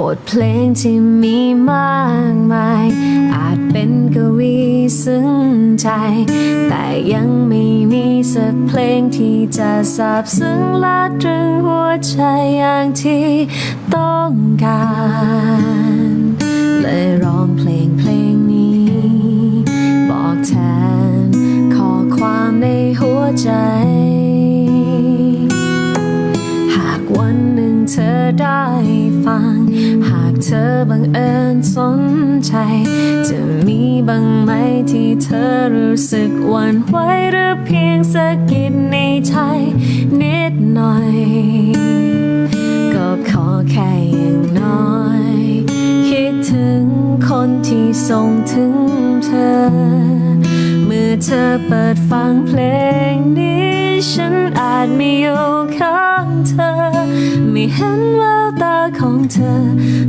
บทเพลงที่มีมากมาย อาจเป็นกวีซึ้งใจ แต่ยังไม่มีสักเพลงที่จะซาบซึ้งและตรึงหัวใจอย่างที่ต้องการ เธอบังเอิญสนใจ จะมีบ้างไหมที่เธอรู้สึกหวั่นไหวหรือเพียงสะกิดในใจนิดหน่อย ก็ขอแค่อย่างน้อย คิดถึงคนที่ส่งถึงเธอ เมื่อเธอเปิดฟังเพลงนี้ ฉันอาจไม่อยู่ข้างเธอ ไม่เห็นววตา ของเธอ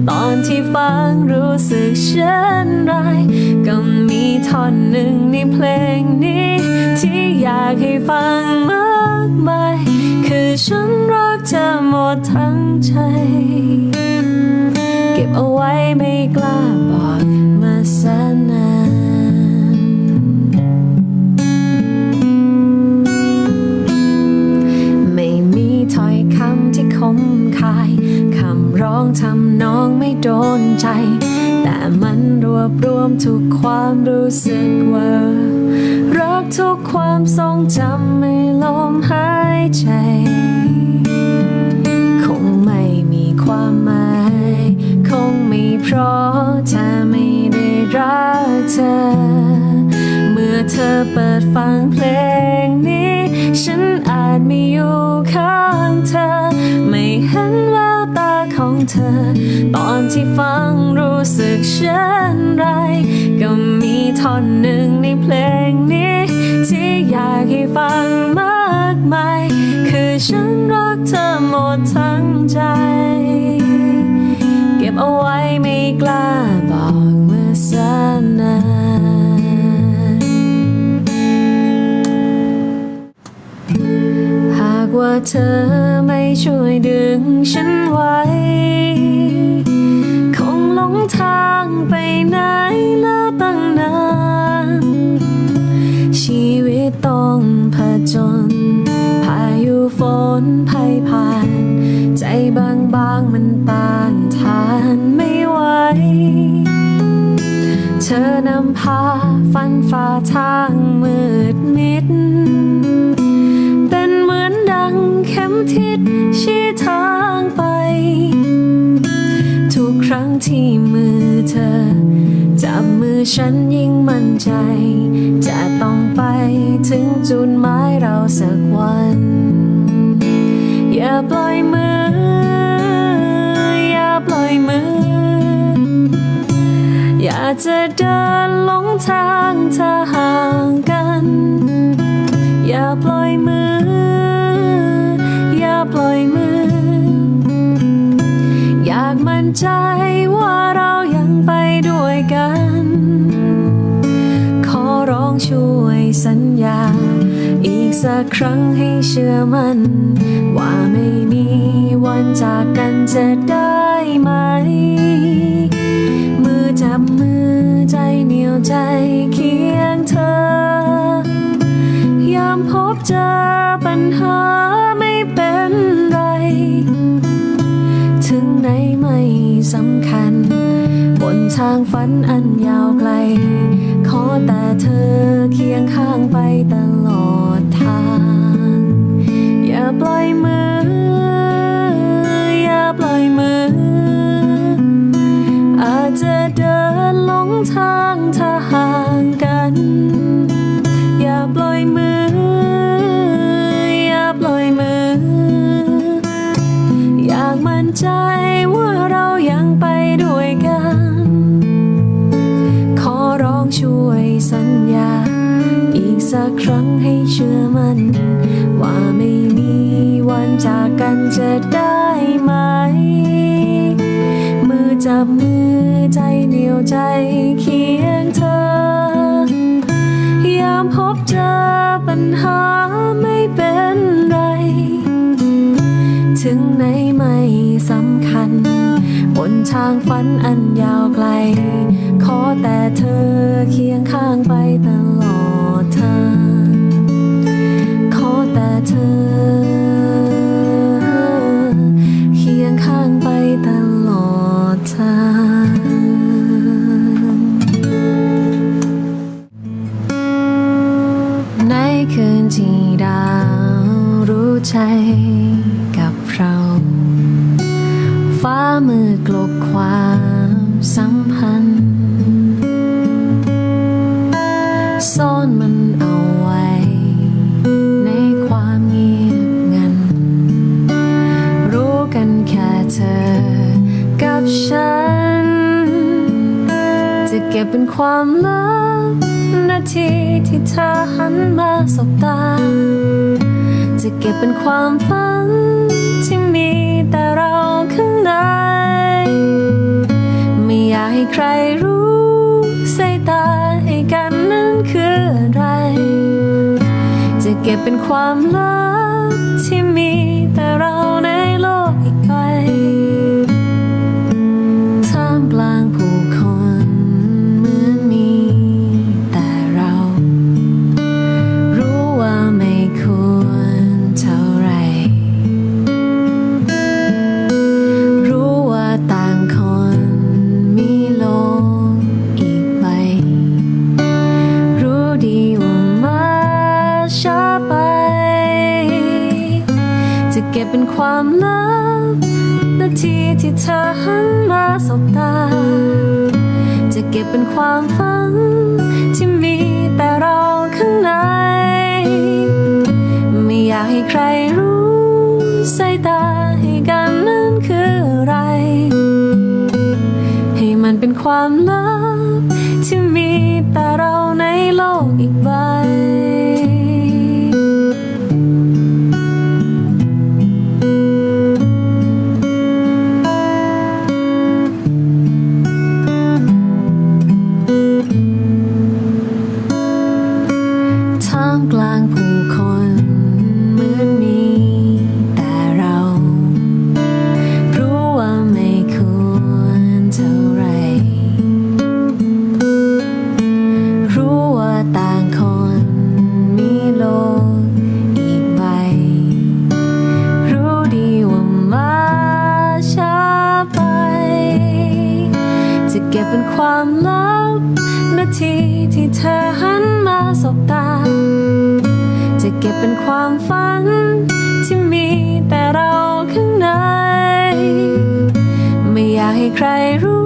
ตอนที่ฟังรู้สึกเช่นไร ก็มีท่อนหนึ่งในเพลงนี้ ที่อยากให้ฟังมากมายคือฉันรักเธอหมดทั้งใจ เก็บเอาไว้ไม่กล แต่มันรวบรวมทุกความรู้สึกว่า รักทุกความทรงจำไม่ลมหายใจ คงไม่มีความหมาย คงไม่เพราะเธอไม่ได้รักเธอ เมื่อเธอเปิดฟังเพลง เธอ ตอนที่ฟังรู้สึกเช่นไร ก็มีท่อนหนึ่งในเพลงนี้ ที่อยากให้ฟังมากมาย คือฉันรักเธอหมดทั้งใจ เก็บเอาไว้ไม่กล้าบอกเมื่อแสนนานหากว่าเธอ ช่วยดึงฉันไว้ คงหลงทางไปไหนแล้วตั้งนาน ชีวิตต้องผจญพายุฝนภัยผ่าน ใจบางบางมันต้านทานไม่ไหว เธอนำพาฟันฝ่าทางมืดมิด งเข็มทิศชี้ทางไป ทุกครั้งที่มือเธอ จับมือฉันยิ่งมั่นใจ จะต้องไปถึงจุดหมายเราสักวัน อย่าปล่อยมือ อย่าปล่อยมือ อยากจะเดินหลงทางถ้าหาก ใจว่าเรายังไปด้วยกัน ขอร้องช่วยสัญญา อีกสักครั้งให้เชื่อมันว่าไม่มีวันจากกันจะได้ไหม มือจับมือใจเหนียวใจเคียงเธอ ยามพบเจอปัญหา สำคัญ บนทางฝันอันยาวไกล ขอแต่เธอเคียงข้างไปตลอดทาง อย่าปล่อยมือ ว่าไม่มีวันจากกันจะได้ไหม มือจับมือใจเหนียวใจเคียงเธอ ยามพบเจอปัญหาไม่เป็นไร ถึงไหนไม่สำคัญ บนทางฝันอันยาวไกล ขอแต่เธอเคียงข้างไปตลอด กับเรา ฟ้ามืดกลบความสัมพันธ์ ซ่อนมันเอาไว้ ในความเงียบงัน รู้กันแค่เธอกับฉัน จะเก็บเป็นความลับนาทีที่เธอหันมาสบตา จะเก็บเป็นความฝัน ที่มีแต่เราข้างใน ไม่อยากให้ใครรู้สายตาให้กันนั้นคืออะไร จะเก็บเป็นความลับ ความลับนาทีที่เธอหันมาสบตา จะเก็บเป็นความฝัน ที่มีแต่เราข้างใน ไม่อยากให้ใครรู้สายตาให้กันนั้นคืออะไร ให้มันเป็นความลับ เป็นความลับนาทีที่เธอหันมาสบตา จะเก็บเป็นความฝัน ที่มีแต่เราข้างใน ไม่อยากให้ใครรู้